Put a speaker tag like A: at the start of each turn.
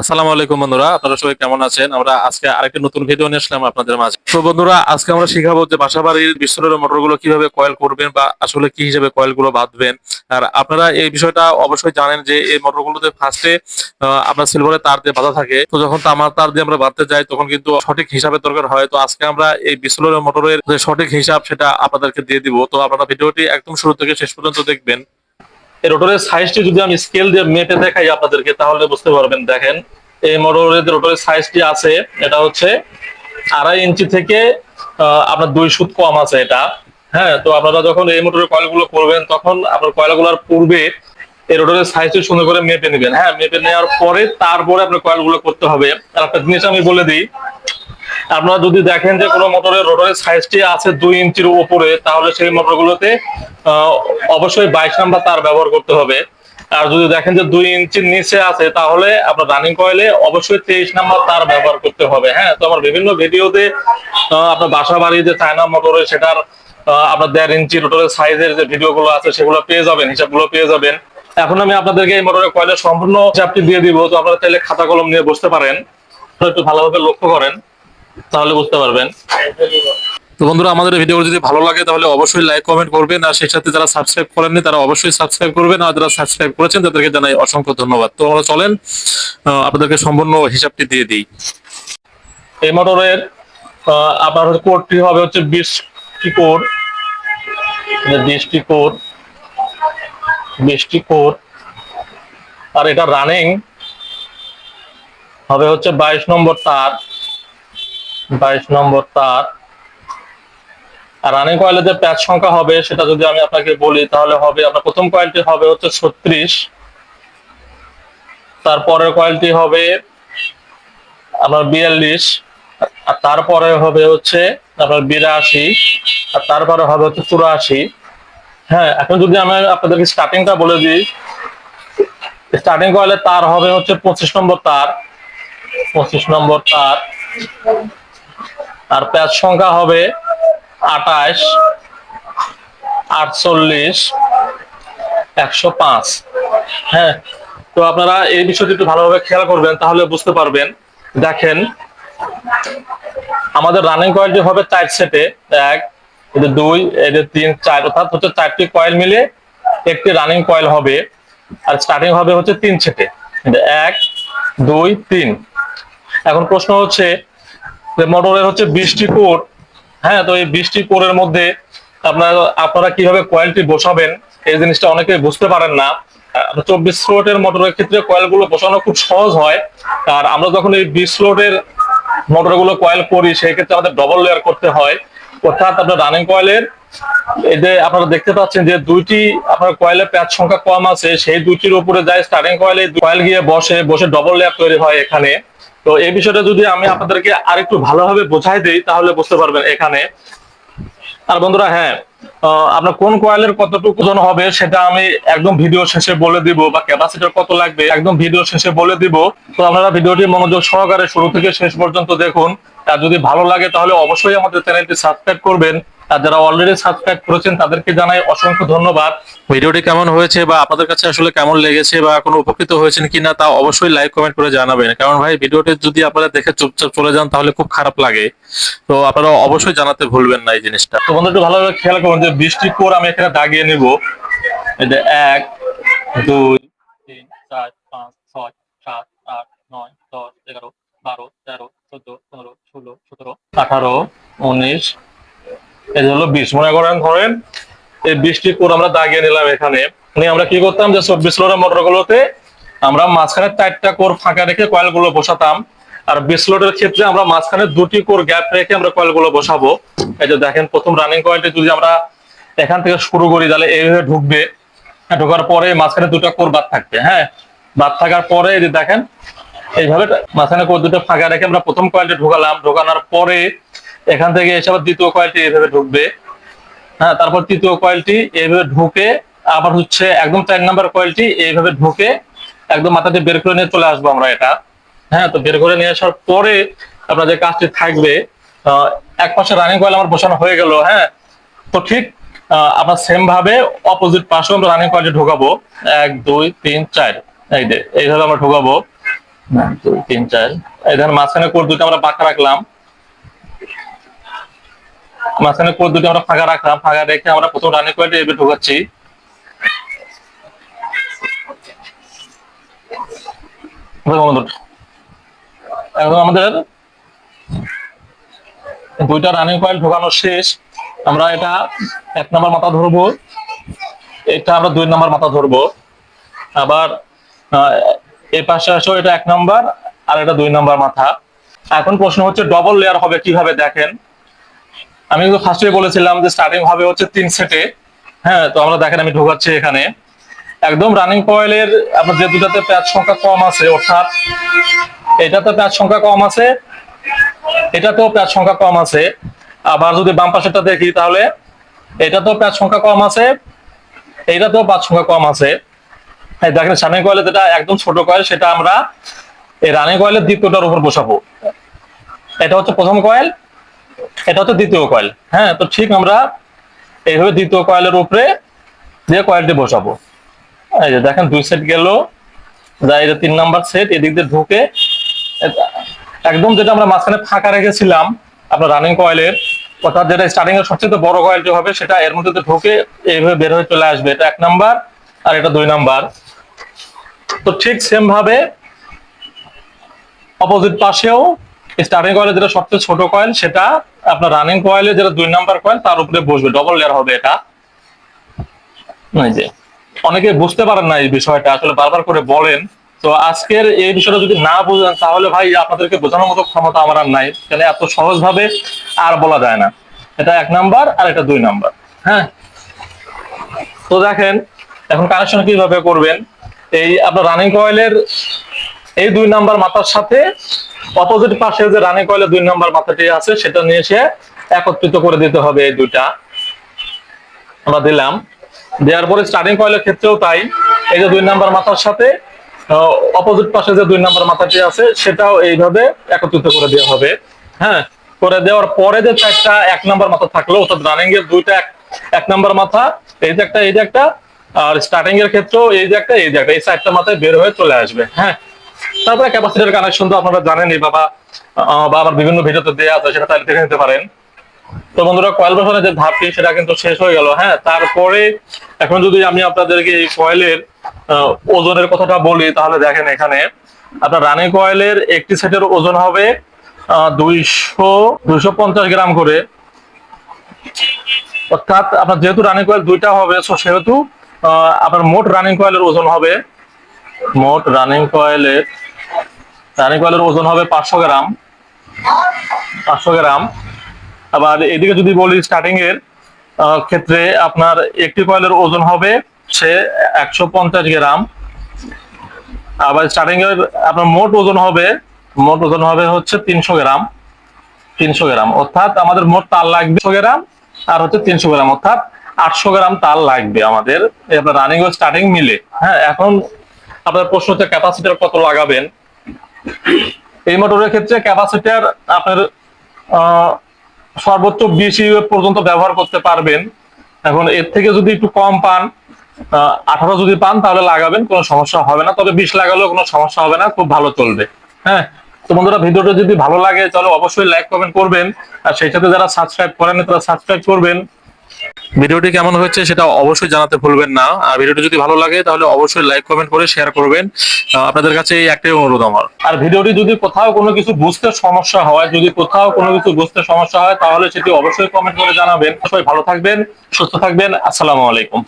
A: আসসালামু আলাইকুম বন্ধুরা আপনারা সবাই কেমন আছেন আমরা আজকে আরেকটা নতুন ভিডিও নিয়ে আসলাম আপনাদের মাঝে তো বন্ধুরা আজকে আমরা শিখাবো যে বাসা বাড়ির বিস্ফোরণের মোটরগুলো কিভাবে কয়েল করবেন বা আসলে কি হিসেবে কয়েলগুলো বাঁধবেন আর আপনারা এই বিষয়টা অবশ্যই জানেন যে এই মোটরগুলোতে ফার্স্টে আপনার সিলভারের তার দিয়ে বাঁধা থাকে তো যখন তামার তার দিয়ে আমরা বাঁধতে যাই তখন কিন্তু সঠিক হিসাবে দরকার হয় তো আজকে আমরা এই বিস্ফোরণের মোটরের যে সঠিক হিসাব সেটা আপনাদেরকে দিয়ে দিব তো আপনারা ভিডিওটি একদম শুরু থেকে শেষ পর্যন্ত দেখবেন রোটরের সাইজটি যদি আমি স্কেল দিয়ে মেপে দেখাই আপনাদেরকে তাহলে বুঝতে পারবেন দেখেন এই মোটরের রোটরের সাইজটি আছে এটা হচ্ছে আড়াই ইঞ্চি থেকে আপনার দুই সুত কম আছে এটা হ্যাঁ তো আপনারা যখন এই মোটরের কয়েলগুলো করবেন তখন আপনার কয়েলগুলোর পূর্বে এই রোটরের সাইজটি সুন্দর করে মেপে নেবেন হ্যাঁ মেপে নেওয়ার পরে তারপরে আপনার কয়েলগুলো করতে হবে আর একটা জিনিস আমি বলে দিই আপনারা যদি দেখেন যে কোনো মোটরের রোটরের সাইজটি আছে দুই ইঞ্চির উপরে তাহলে সেই মোটরগুলোতে অবশ্যই বাইশ নাম্বার তার ব্যবহার করতে হবে আর যদি দেখেন যে দুই ইঞ্চির নিচে আছে তাহলে আপনার রানিং কয়েলে অবশ্যই তেইশ নাম্বার তার ব্যবহার করতে হবে হ্যাঁ তো আমার বিভিন্ন ভিডিওতে আপনার বাসা বাড়ি যে চায়না মোটরের সেটার আপনার দেড় ইঞ্চি রোটরের সাইজের যে ভিডিওগুলো আছে সেগুলো পেয়ে যাবেন হিসাবগুলো পেয়ে যাবেন এখন আমি আপনাদেরকে এই মোটরের কয়েলের সম্পূর্ণ হিসাবটি দিয়ে দিব তো আপনারা তাহলে খাতা কলম নিয়ে বসতে পারেন একটু ভালোভাবে লক্ষ্য করেন তাহলে বুঝতে পারবেন তো বন্ধুরা আমাদের ভিডিও যদি ভালো লাগে তাহলে অবশ্যই লাইক কমেন্ট করবেন আর সেই সাথে যারা সাবস্ক্রাইব করেননি তারা অবশ্যই সাবস্ক্রাইব করবেন আর যারা সাবস্ক্রাইব করেছেন তাদেরকে জানাই অসংখ্য ধন্যবাদ তো আমরা চলেন আপনাদেরকে সম্পূর্ণ হিসাবটি দিয়ে দিই এই মোটরের আপনার কোডটি হবে হচ্ছে বিশটি কোড বিশটি কোড বিশটি কোড আর এটা রানিং হবে হচ্ছে বাইশ নম্বর তার বাইশ নম্বর তার আর রানিং কয়েলের যে প্যাচ সংখ্যা হবে সেটা যদি আমি আপনাকে বলি তাহলে হবে আপনার প্রথম কয়েলটি হবে হচ্ছে ছত্রিশ তারপরের কয়েলটি হবে আপনার বিয়াল্লিশ আর তারপরে হবে হচ্ছে আপনার বিরাশি আর তারপরে হবে হচ্ছে চুরাশি হ্যাঁ এখন যদি আমি আপনাদেরকে স্টার্টিংটা বলে দিই স্টার্টিং কয়েলের তার হবে হচ্ছে পঁচিশ নম্বর তার পঁচিশ নম্বর তার আর পেঁয়াজ সংখ্যা হবে আটাশ আটচল্লিশ একশো পাঁচ হ্যাঁ তো আপনারা এই বিষয়টি একটু ভালোভাবে খেয়াল করবেন তাহলে বুঝতে পারবেন দেখেন আমাদের রানিং কয়েলটি হবে চার সেটে এক দুই এদের তিন চার অর্থাৎ হচ্ছে চারটি কয়েল মিলে একটি রানিং কয়েল হবে আর স্টার্টিং হবে হচ্ছে তিন সেটে এক দুই তিন এখন প্রশ্ন হচ্ছে মডেলের হচ্ছে বৃষ্টি কোর হ্যাঁ তো এই বৃষ্টি কোরের মধ্যে আপনার আপনারা কিভাবে কয়েলটি বসাবেন এই জিনিসটা অনেকে বুঝতে পারেন না চব্বিশ স্লোটের মোটরের ক্ষেত্রে কয়েল গুলো বসানো খুব সহজ হয় আর আমরা যখন এই বিশ মোটর মোটরগুলো কয়েল করি সেই ক্ষেত্রে আমাদের ডবল লেয়ার করতে হয় অর্থাৎ আপনার রানিং কয়েলের এই যে আপনারা দেখতে পাচ্ছেন যে দুইটি আপনার কয়েলের প্যাচ সংখ্যা কম আছে সেই দুইটির উপরে যায় স্টার্টিং কয়েলে কয়েল গিয়ে বসে বসে ডবল লেয়ার তৈরি হয় এখানে তো এই বিষয়টা যদি আমি আপনাদেরকে আরেকটু ভালোভাবে বোঝাই দিই তাহলে বুঝতে পারবেন এখানে আর বন্ধুরা হ্যাঁ আপনার কোন কোয়েলের কতটুকু ওজন হবে সেটা আমি একদম ভিডিও শেষে বলে দিব বা ক্যাপাসিটার কত লাগবে একদম ভিডিও শেষে বলে দিব তো আপনারা ভিডিওটি মনোযোগ সহকারে শুরু থেকে শেষ পর্যন্ত দেখুন আর যদি ভালো লাগে তাহলে অবশ্যই আমাদের চ্যানেলটি সাবস্ক্রাইব করবেন আর যারা অলরেডি সাবস্ক্রাইব করেছেন তাদেরকে জানাই অসংখ্য ধন্যবাদ ভিডিওটি কেমন হয়েছে বা আপনাদের কাছে আসলে কেমন লেগেছে বা কোনো উপকৃত হয়েছেন কিনা তা অবশ্যই লাইক কমেন্ট করে জানাবেন কারণ ভাই ভিডিওটি যদি আপনারা দেখে চুপচাপ চলে যান তাহলে খুব খারাপ লাগে তো আপনারা অবশ্যই জানাতে ভুলবেন না এই জিনিসটা তো বন্ধু ভালোভাবে খেয়াল করুন যে বৃষ্টি পর আমি এখানে দাগিয়ে নেব এই যে এক দুই তিন চার পাঁচ ছয় সাত আট নয় দশ এগারো বারো তেরো চোদ্দ পনেরো ষোলো সতেরো আঠারো উনিশ এই হলো বিষ মনে করেন ধরেন এই বৃষ্টি পুর আমরা দাগিয়ে নিলাম এখানে নিয়ে আমরা কি করতাম যে চব্বিশ মোটর গুলোতে আমরা মাঝখানে চারটা কোর ফাঁকা রেখে কয়েল গুলো বসাতাম আর বিশ লোটের ক্ষেত্রে আমরা মাঝখানে দুটি কোর গ্যাপ রেখে আমরা কয়েল গুলো বসাবো এই যে দেখেন প্রথম রানিং কয়েলটি যদি আমরা এখান থেকে শুরু করি তাহলে এইভাবে ঢুকবে হ্যাঁ, ঢোকার পরে মাঝখানে দুটো কোর বাদ থাকবে হ্যাঁ বাদ থাকার পরে এই যে দেখেন এইভাবে মাঝখানে কোর দুটো ফাঁকা রেখে আমরা প্রথম কয়েলটি ঢুকালাম ঢোকানোর পরে এখান থেকে এসে আবার দ্বিতীয় কয়েলটি এভাবে ঢুকবে হ্যাঁ তারপর তৃতীয় কয়েলটি এইভাবে ঢুকে আবার হচ্ছে একদম চার নাম্বার কয়েলটি এইভাবে ঢুকে একদম মাথাতে বের করে নিয়ে চলে আসবো আমরা এটা হ্যাঁ তো বের করে নিয়ে আসার পরে আপনার যে কাজটি থাকবে এক পাশে রানিং কয়েল আমার বসানো হয়ে গেল হ্যাঁ তো ঠিক আমরা সেম ভাবে অপোজিট পাশে আমরা রানিং কয়েলটি ঢোকাবো এক দুই তিন চার এই এইভাবে আমরা ঢোকাবো এক দুই তিন চার এই ধরনের মাঝখানে কোর দুটো আমরা বাঁকা রাখলাম মাঝখানে কোর দুটি আমরা ফাঁকা রাখলাম ফাঁকা রেখে আমরা প্রথম রানিং পয়েন্টে এভাবে ঢোকাচ্ছি আমাদের দুইটা রানিং কয়েল ঢোকানো শেষ আমরা এটা এক নম্বর মাথা ধরবো এটা আমরা দুই নম্বর মাথা ধরবো আবার এ পাশে আসো এটা এক নম্বর আর এটা দুই নম্বর মাথা এখন প্রশ্ন হচ্ছে ডবল লেয়ার হবে কিভাবে দেখেন আমি কিন্তু ফার্স্টে বলেছিলাম যে স্টার্টিং হবে হচ্ছে তিন সেটে হ্যাঁ তো আমরা দেখেন আমি ঢোকাচ্ছি এখানে একদম রানিং কয়েলের আপনার যে দুটাতে প্যাচ সংখ্যা কম আছে অর্থাৎ এটাতে প্যাচ সংখ্যা কম আছে এটাতেও প্যাচ সংখ্যা কম আছে আবার যদি বাম পাশেরটা দেখি তাহলে এটাতেও প্যাচ সংখ্যা কম আছে এইটাতেও প্যাচ সংখ্যা কম আছে দেখেন সামনে কয়েলে যেটা একদম ছোট কয়েল সেটা আমরা এই রানিং কয়েলের দ্বিতীয়টার উপর বসাবো এটা হচ্ছে প্রথম কয়েল এটা হচ্ছে দ্বিতীয় কয়েল হ্যাঁ তো ঠিক আমরা এইভাবে দ্বিতীয় কয়েলের উপরে দিয়ে কয়েলটি বসাবো এই যে দেখেন দুই সেট গেল যা তিন নাম্বার সেট এদিক দিয়ে ঢুকে একদম যেটা আমরা মাঝখানে ফাঁকা রেখেছিলাম আপনার রানিং কয়েলের অর্থাৎ যেটা স্টার্টিং এর সবচেয়ে বড় কয়েলটি হবে সেটা এর মধ্যে ঢুকে এইভাবে বের হয়ে চলে আসবে এটা এক নাম্বার আর এটা দুই নাম্বার তো ঠিক সেম ভাবে অপোজিট পাশেও স্টার্টিং কয়েলে যেটা সবচেয়ে ছোট কয়েল সেটা আপনার রানিং কয়েলে যেটা দুই নাম্বার কয়েল তার উপরে বসবে ডবল লেয়ার হবে এটা যে অনেকে বুঝতে পারেন না এই বিষয়টা আসলে বারবার করে বলেন তো আজকের এই বিষয়টা যদি না বুঝেন তাহলে ভাই আপনাদেরকে বোঝানোর মতো ক্ষমতা আমার আর নাই কেন এত সহজ ভাবে আর বলা যায় না এটা এক নাম্বার আর এটা দুই নাম্বার হ্যাঁ তো দেখেন এখন কানেকশন কিভাবে করবেন এই আপনার রানিং কয়েলের এই দুই নাম্বার মাথার সাথে অপোজিট পাশে যে রানী কয়লা দুই নম্বর মাথাটি আছে সেটা নিয়ে এসে একত্রিত করে দিতে হবে এই দুইটা আমরা দিলাম দেওয়ার পরে স্টার্টিং কয়লের ক্ষেত্রেও তাই এই যে দুই নম্বর মাথার সাথে অপোজিট পাশে যে দুই নম্বর মাথাটি আছে সেটাও এইভাবে একত্রিত করে দেওয়া হবে হ্যাঁ করে দেওয়ার পরে যে চারটা এক নম্বর মাথা থাকলো অর্থাৎ রানিং এর দুইটা এক নম্বর মাথা এই যে একটা এই যে একটা আর স্টার্টিং এর ক্ষেত্রেও এই যে একটা এই যে একটা এই চারটা মাথায় বের হয়ে চলে আসবে হ্যাঁ তারপরে ক্যাপাসিটার কানেকশন তো আপনারা জানেনই বাবা বা আমার বিভিন্ন ভিডিওতে দেওয়া আছে সেটা তাহলে দেখে নিতে পারেন তো বন্ধুরা কয়েল বসানো যে ধাপটি সেটা কিন্তু শেষ হয়ে গেল হ্যাঁ তারপরে এখন যদি আমি আপনাদেরকে এই কয়েলের ওজনের কথাটা বলি তাহলে দেখেন এখানে আপনার রানি কয়েলের একটি সেটের ওজন হবে দুইশো দুইশো পঞ্চাশ গ্রাম করে অর্থাৎ আপনার যেহেতু রানিং কয়েল দুইটা হবে সো সেহেতু আপনার মোট রানিং কয়েলের ওজন হবে মোট রানিং কয়েলের রানী কয়েলের ওজন হবে পাঁচশো গ্রাম পাঁচশো গ্রাম আবার এদিকে যদি বলি স্টার্টিং এর ক্ষেত্রে আপনার একটি কয়েলের ওজন হবে সে একশো পঞ্চাশ গ্রাম আবার স্টার্টিং এর আপনার মোট ওজন হবে মোট ওজন হবে হচ্ছে তিনশো গ্রাম তিনশো গ্রাম অর্থাৎ আমাদের মোট তার লাগবে গ্রাম আর হচ্ছে তিনশো গ্রাম অর্থাৎ আটশো গ্রাম তাল লাগবে আমাদের আপনার রানিং ও স্টার্টিং মিলে হ্যাঁ এখন আপনার প্রশ্ন হচ্ছে ক্যাপাসিটার কত লাগাবেন এই মোটরের ক্ষেত্রে ক্যাপাসিটার আপনার সর্বোচ্চ বিশ ইউ পর্যন্ত ব্যবহার করতে পারবেন এখন এর থেকে যদি একটু কম পান আঠারো যদি পান তাহলে লাগাবেন কোনো সমস্যা হবে না তবে বিশ লাগালেও কোনো সমস্যা হবে না খুব ভালো চলবে হ্যাঁ তো বন্ধুরা ভিডিওটা যদি ভালো লাগে তাহলে অবশ্যই লাইক কমেন্ট করবেন আর সেই সাথে যারা সাবস্ক্রাইব করেন তারা সাবস্ক্রাইব করবেন ভিডিওটি কেমন হয়েছে সেটা অবশ্যই জানাতে ভুলবেন না আর ভিডিওটি যদি ভালো লাগে তাহলে অবশ্যই লাইক কমেন্ট করে শেয়ার করবেন আপনাদের কাছে এই একটাই অনুরোধ আমার আর ভিডিওটি যদি কোথাও কোনো কিছু বুঝতে সমস্যা হয় যদি কোথাও কোনো কিছু বুঝতে সমস্যা হয় তাহলে সেটি অবশ্যই কমেন্ট করে জানাবেন সবাই ভালো থাকবেন সুস্থ থাকবেন আসসালামু আলাইকুম